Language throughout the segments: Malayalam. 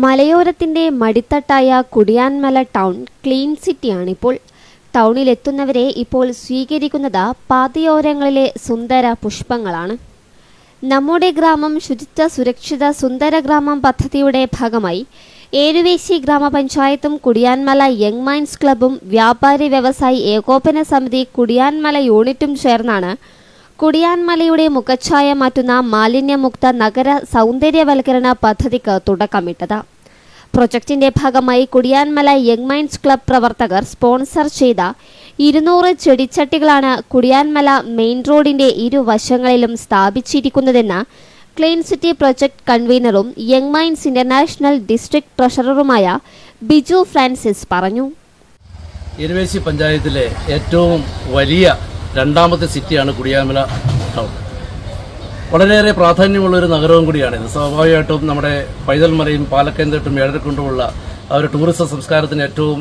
മലയോരത്തിന്റെ മടിത്തട്ടായ കുടിയാൻമല ടൗൺ ക്ലീൻ സിറ്റിയാണിപ്പോൾ. ടൗണിലെത്തുന്നവരെ ഇപ്പോൾ സ്വീകരിക്കുന്നത് പാതയോരങ്ങളിലെ സുന്ദര പുഷ്പങ്ങളാണ്. നമ്മുടെ ഗ്രാമം ശുചിത്വ സുരക്ഷിത സുന്ദര ഗ്രാമം പദ്ധതിയുടെ ഭാഗമായി. ഏരുവേശി ഗ്രാമപഞ്ചായത്തും കുടിയാൻമല യങ് മൈൻസ് ക്ലബും വ്യാപാരി വ്യവസായി ഏകോപന സമിതി കുടിയാൻമല യൂണിറ്റും ചേർന്നാണ് കുടിയാൻമലയുടെ മുഖച്ഛായ മാറ്റുന്ന മാലിന്യമുക്ത നഗര സൗന്ദര്യവൽക്കരണ പദ്ധതിക്ക് തുടക്കമിട്ടത്. പ്രൊജക്ടിന്റെ ഭാഗമായി കുടിയാൻമല യങ് മൈൻഡ്സ് ക്ലബ് പ്രവർത്തകർ സ്പോൺസർ ചെയ്ത ഇരുന്നൂറ് ചെടിച്ചട്ടികളാണ് കുടിയാൻമല മെയിൻ റോഡിന്റെ ഇരുവശങ്ങളിലും സ്ഥാപിച്ചിരിക്കുന്നതെന്ന് ക്ലീൻ സിറ്റി പ്രൊജക്ട് കൺവീനറും യങ് മൈൻഡ്സ് ഇന്റർനാഷണൽ ഡിസ്ട്രിക്ട് ട്രഷററുമായ ബിജു ഫ്രാൻസിസ് പറഞ്ഞു. എരുവേശി പഞ്ചായത്തിലെ ഏറ്റവും വലിയ രണ്ടാമത്തെ സിറ്റിയാണ് കുടിയാമല ടൗൺ. വളരെയേറെ പ്രാധാന്യമുള്ള ഒരു നഗരവും ഇത്. സ്വാഭാവികമായിട്ടും നമ്മുടെ പൈതൽമലയും പാലക്കന്തട്ടും ഏഴരക്കുണ്ടുമുള്ള ഒരു ടൂറിസം സംസ്കാരത്തിന് ഏറ്റവും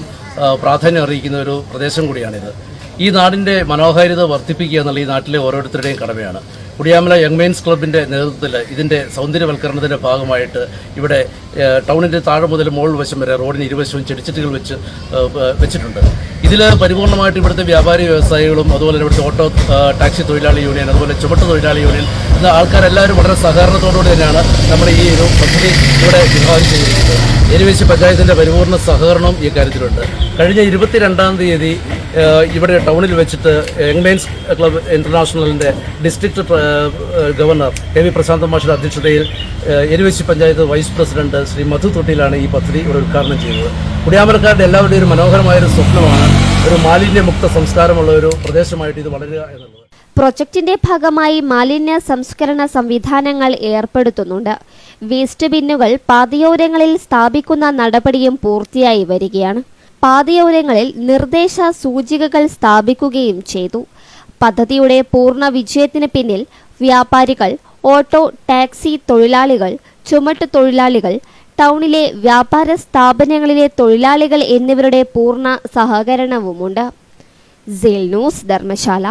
പ്രാധാന്യം അറിയിക്കുന്ന ഒരു പ്രദേശം കൂടിയാണിത്. ഈ നാടിന്റെ മനോഹാരിത വർദ്ധിപ്പിക്കുക എന്നുള്ള ഈ നാട്ടിലെ ഓരോരുത്തരുടെയും കടമയാണ്. കുടിയാമല യങ് മെയിൻസ് ക്ലബിന്റെ നേതൃത്വത്തിൽ ഇതിന്റെ സൗന്ദര്യവൽക്കരണത്തിന്റെ ഭാഗമായിട്ട് ഇവിടെ ടൗണിന്റെ താഴെ മുതൽ മുകൾ വശം വരെ റോഡിന് ഇരുവശവും ചെടിച്ചട്ടികൾ വെച്ച് വെച്ചിട്ടുണ്ട്. ഇതിൽ പരിപൂർണമായിട്ട് ഇവിടുത്തെ വ്യാപാരി വ്യവസായികളും അതുപോലെ തന്നെ ഇവിടുത്തെ ഓട്ടോ ടാക്സി തൊഴിലാളി യൂണിയൻ അതുപോലെ ചുമട്ട് തൊഴിലാളി യൂണിയൻ എന്ന ആൾക്കാരെല്ലാവരും വളരെ സഹകരണത്തോടുകൂടി തന്നെയാണ് നമ്മുടെ ഈ ഒരു പദ്ധതി ഇവിടെ വിഭാവനം ചെയ്തിരിക്കുന്നത്. എരിവേശി പഞ്ചായത്തിന്റെ പരിപൂർണ സഹകരണം ഈ കാര്യത്തിലുണ്ട്. കഴിഞ്ഞ ഇരുപത്തിരണ്ടാം തീയതി ഇവിടെ ടൗണിൽ വെച്ചിട്ട് young minds club ഇന്റർനാഷണലിന്റെ district governor K V Prashanth മാഷിയുടെ അധ്യക്ഷതയിൽ എരുവശി പഞ്ചായത്ത് വൈസ് പ്രസിഡന്റ് ശ്രീ മധു തൊട്ടിയിലാണ് ഈ പദ്ധതി ഇവിടെ ഉദ്ഘാടനം ചെയ്തത്. കുടിയാമരക്കാരുടെ എല്ലാവരുടെയും ഒരു മനോഹരമായ ഒരു സ്വപ്നമാണ് ഒരു മാലിന്യമുക്ത സംസ്കാരമുള്ള ഒരു പ്രദേശമായിട്ട് ഇത് വളരുക എന്നുള്ളത്. പ്രൊജക്ടിന്റെ ഭാഗമായി മാലിന്യ സംസ്കരണ സംവിധാനങ്ങൾ ഏർപ്പെടുത്തുന്നുണ്ട്. വേസ്റ്റ് ബിന്നുകൾ പാതയോരങ്ങളിൽ സ്ഥാപിക്കുന്ന നടപടിയും പൂർത്തിയായി വരികയാണ്. പാതയോരങ്ങളിൽ നിർദ്ദേശ സൂചികകൾ സ്ഥാപിക്കുകയും ചെയ്തു. പദ്ധതിയുടെ പൂർണ വിജയത്തിന് പിന്നിൽ വ്യാപാരികൾ ഓട്ടോ ടാക്സി തൊഴിലാളികൾ ചുമട്ട് തൊഴിലാളികൾ ടൗണിലെ വ്യാപാര സ്ഥാപനങ്ങളിലെ തൊഴിലാളികൾ എന്നിവരുടെ പൂർണ സഹകരണവുമുണ്ട്. Sale news Dharamshala.